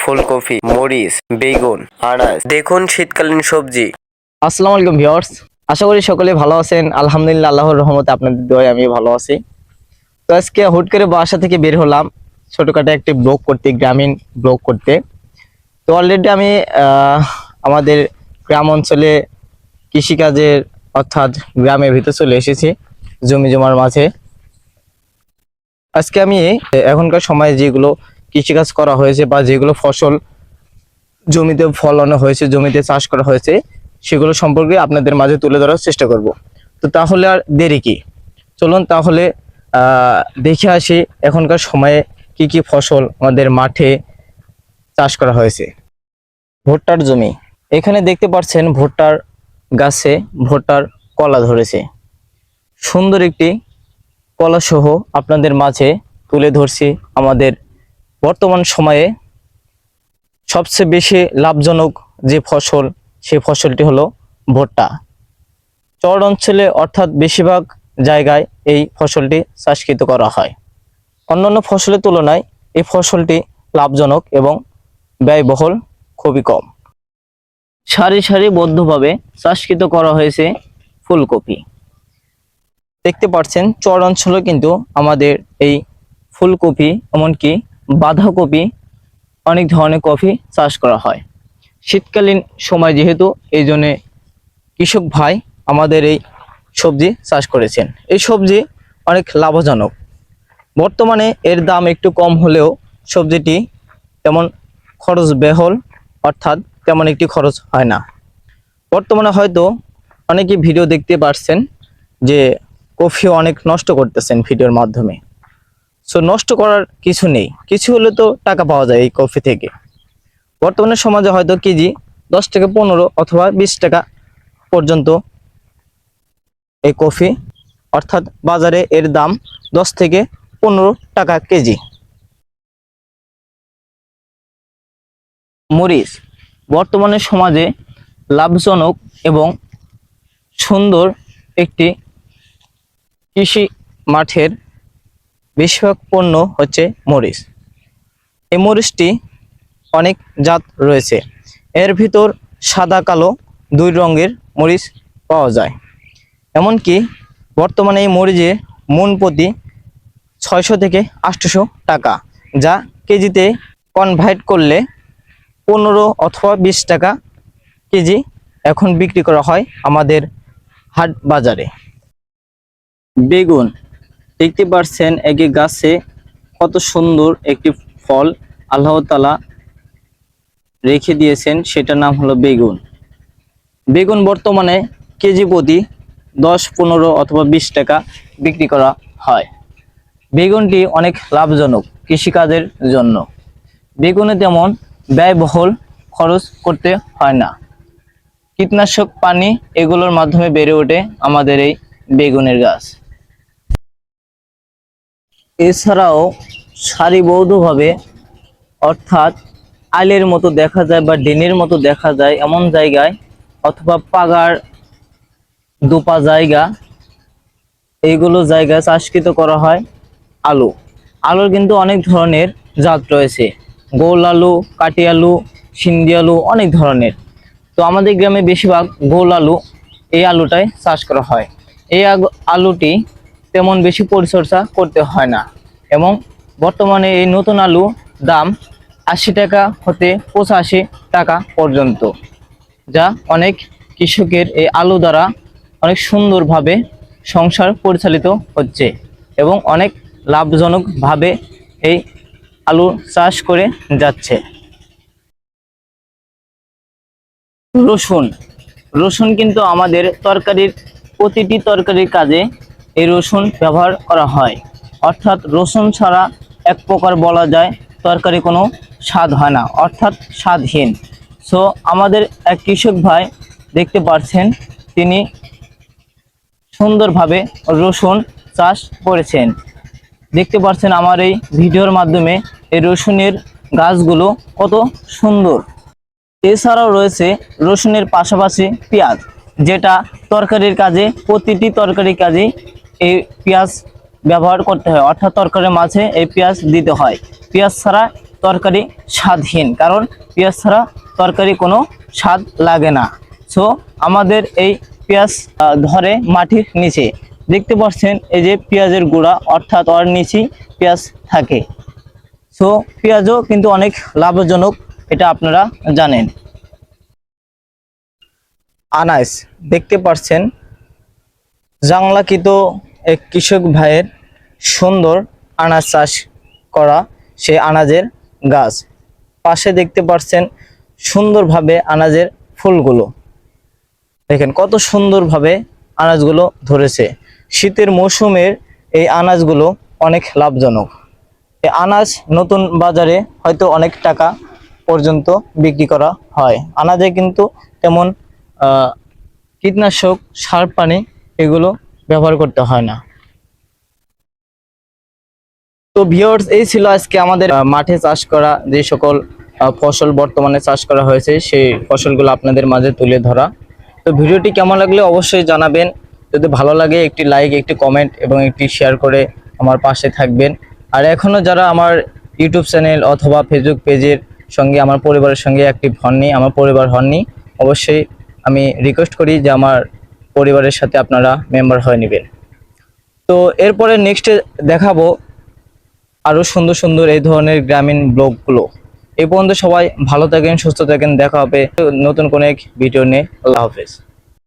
ফুলকপি, মরিচ, বেগুন, আনাজ, দেখুন শীতকালীন সবজি। আসসালামু আলাইকুম ভিউয়ার্স, আশা করি সকলে ভালো আছেন। আলহামদুলিল্লাহ, আল্লাহর রহমতে আপনাদের দোয়ায় আমি ভালো আছি। তো আজকে হুট করে বাসা থেকে বের হলাম ছোটখাটো একটি ব্লগ করতে, গ্রামীণ ব্লগ করতে। তো অলরেডি আমি আমাদের গ্রাম অঞ্চলে কৃষিকাজের অর্থাৎ গ্রামের ভিতরে চলে এসেছি, জমি জমার মাঝে। আজকে আমি, এখনকার সময়ে যেগুলো কৃষিকাজ করা হয়েছে বা যেগুলো ফসল জমিতে ফলানো হয়েছে, জমিতে চাষ করা হয়েছে, সেগুলো সম্পর্কে আপনাদের মাঝে তুলে ধরার চেষ্টা করব। তো তাহলে আর দেরি কি? চলুন তাহলে দেখে আসি এখনকার সময়ে কি কি ফসল আমাদের মাঠে চাষ করা হয়েছে। ভুট্টার জমি। এখানে দেখতে পাচ্ছেন ভুট্টার গাছে ভুট্টার কলা ধরেছে। সুন্দর একটি কলা সহ আপনাদের মাঝে তুলে ধরছি আমাদের বর্তমান সময়ে সবচেয়ে বেশি লাভজনক যে ফসল, সে ফসলটি হলো ভুট্টা। চর অঞ্চলে অর্থাৎ বেশিরভাগ জায়গায় এই ফসলটি চাষকৃত করা হয়। অন্যান্য ফসলের তুলনায় এই ফসলটি লাভজনক এবং ব্যয়বহুল খুবই কম। সারি সারিবদ্ধভাবে চাষকৃত করা হয়েছে ফুলকপি। দেখতে পাচ্ছেন, চর অঞ্চলে কিন্তু আমাদের এই ফুলকপি এমনকি বাঁধাকপি অনেক ধরনের কফি চাষ করা হয়। শীতকালীন সময় যেহেতু, এই জন্যে কৃষক ভাই আমাদের এই সবজি চাষ করেছেন। এই সবজি অনেক লাভজনক। বর্তমানে এর দাম একটু কম হলেও সবজিটি তেমন খরচ বেহল, অর্থাৎ তেমন একটি খরচ হয় না। বর্তমানে হয়তো অনেকে ভিডিও দেখতে পারছেন যে কফিও অনেক নষ্ট করতেছেন ভিডিওর মাধ্যমে। সো নষ্ট করার কিছু নেই। কিছু হলে তো টাকা পাওয়া যায় এই কফি থেকে। বর্তমানে সমাজে হয়তো কেজি দশ থেকে পনেরো অথবা বিশ টাকা পর্যন্ত এই কফি অর্থাৎ বাজারে এর দাম দশ থেকে পনেরো টাকা কেজি। মরিচ, বর্তমানে সমাজে লাভজনক এবং সুন্দর একটি কৃষি মাঠের বেশিরভাগ পণ্য হচ্ছে মরিচ। এই মরিচটি অনেক জাত রয়েছে। এর ভিতর সাদা, কালো দুই রঙের মরিচ পাওয়া যায়। এমনকি বর্তমানে এই মরিচে মন প্রতি ছয়শো থেকে আটশোশো টাকা, যা কেজিতে কনভার্ট করলে পনেরো অথবা বিশ টাকা কেজি এখন বিক্রি করা হয় আমাদের হাট বাজারে। বেগুন দেখতে পারছেন একে গাছে কত সুন্দর একটি ফল আল্লাহ তালা রেখে দিয়েছেন, সেটার নাম হলো বেগুন। বেগুন বর্তমানে কেজি প্রতি দশ, পনেরো অথবা বিশ টাকা বিক্রি করা হয়। বেগুনটি অনেক লাভজনক কৃষিকাজের জন্য। বেগুনে তেমন ব্যয়বহুল খরচ করতে হয় না। কীটনাশক পানি এগুলোর মাধ্যমে বেড়ে ওঠে আমাদের এই বেগুনের গাছ। এছাড়াও সারিবদ্ধভাবে অর্থাৎ আলের মতো দেখা যায় বা ডেনের মতো দেখা যায় এমন জায়গায় অথবা পাগার দুপা জায়গা, এইগুলো জায়গায় চাষকৃত করা হয় আলু। আলুর কিন্তু অনেক ধরনের জাত রয়েছে। গোল আলু, কাটি আলু, সিন্ধি আলু অনেক ধরনের। তো আমাদের গ্রামে বেশিরভাগ গোল আলু এই আলুটাই চাষ করা হয়। এই আলুটি তেমন বেশি পরিচর্যা করতে হয় না। এবং বর্তমানে এই নতুন আলু দাম আশি টাকা হতে পঁচাশি টাকা পর্যন্ত, যা অনেক কৃষকের এই আলু দ্বারা অনেক সুন্দরভাবে সংসার পরিচালিত হচ্ছে এবং অনেক লাভজনকভাবে এই আলু চাষ করে যাচ্ছে। রসুন রসুন কিন্তু আমাদের তরকারির প্রতিটি তরকারির কাজে এই রসুন ব্যবহার করা হয়। অর্থাৎ রসুন ছাড়া এক প্রকার বলা যায় তরকারি কোনো স্বাদ হয় না, অর্থাৎ স্বাদহীন। সো আমাদের এক কৃষক ভাই দেখতে পাচ্ছেন তিনি সুন্দরভাবে রসুন চাষ করেছেন। দেখতে পাচ্ছেন আমার এই ভিডিওর মাধ্যমে এই রসুনের গাছগুলো কত সুন্দর। এছাড়াও রয়েছে রসুনের পাশাপাশি পেঁয়াজ, যেটা তরকারির কাজে, প্রতিটি তরকারির কাজে এই পেঁয়াজ ব্যবহার করতে হয়, অর্থাৎ তরকারির মাঝে এই পেঁয়াজ দিতে হয়। পেঁয়াজ ছাড়া তরকারি স্বাদহীন, কারণ পেঁয়াজ ছাড়া তরকারি কোনো স্বাদ লাগে না। সো আমাদের এই পেঁয়াজ ধরে মাটির নিচে। দেখতে পাচ্ছেন এই যে পেঁয়াজের গুঁড়া, অর্থাৎ ওর নিচেই পেঁয়াজ থাকে। সো পেঁয়াজও কিন্তু অনেক লাভজনক, এটা আপনারা জানেন। আনাস দেখতে পাচ্ছেন, জাংলাকৃত এক কৃষক ভাইয়ের সুন্দর আনাজ চাষ করা সেই আনাজের গাছ। পাশে দেখতে পাচ্ছেন সুন্দরভাবে আনাজের ফুলগুলো। দেখেন কত সুন্দরভাবে আনাজগুলো ধরেছে। শীতের মৌসুমের এই আনাজগুলো অনেক লাভজনক। এই আনাজ নতুন বাজারে হয়তো অনেক টাকা পর্যন্ত বিক্রি করা হয়। আনাজে কিন্তু তেমন কীটনাশক, সার, পানি এগুলো ব্যবহার করতে হয় না। তো ভিউয়ার্স এই ছিল আজকে আমাদের মাঠে চাষ করা যে সকল ফসল বর্তমানে চাষ করা হয়েছে, সেই ফসলগুলো আপনাদের মাঝে তুলে ধরা। তো ভিডিওটি কেমন লাগলে অবশ্যই জানাবেন। যদি ভালো লাগে, একটি লাইক একটি কমেন্ট এবং একটি শেয়ার করে আমার পাশে থাকবেন। আর এখনও যারা আমার ইউটিউব চ্যানেল অথবা ফেসবুক পেজের সঙ্গে, আমার পরিবারের সঙ্গে অ্যাক্টিভ হননি, আমার পরিবার হননি, অবশ্যই আমি রিকোয়েস্ট করি যে আমার পরিবারের সাথে আপনারা মেম্বার হয়ে নেবেন। তো এরপরে নেক্সটে দেখাবো আরও সুন্দর সুন্দর এই ধরনের গ্রামীণ ব্লগগুলো। এই পর্যন্ত সবাই ভালো থাকেন, সুস্থ থাকেন, দেখা হবে নতুন কোনো এক ভিডিও নিয়ে। আল্লাহ হাফেজ।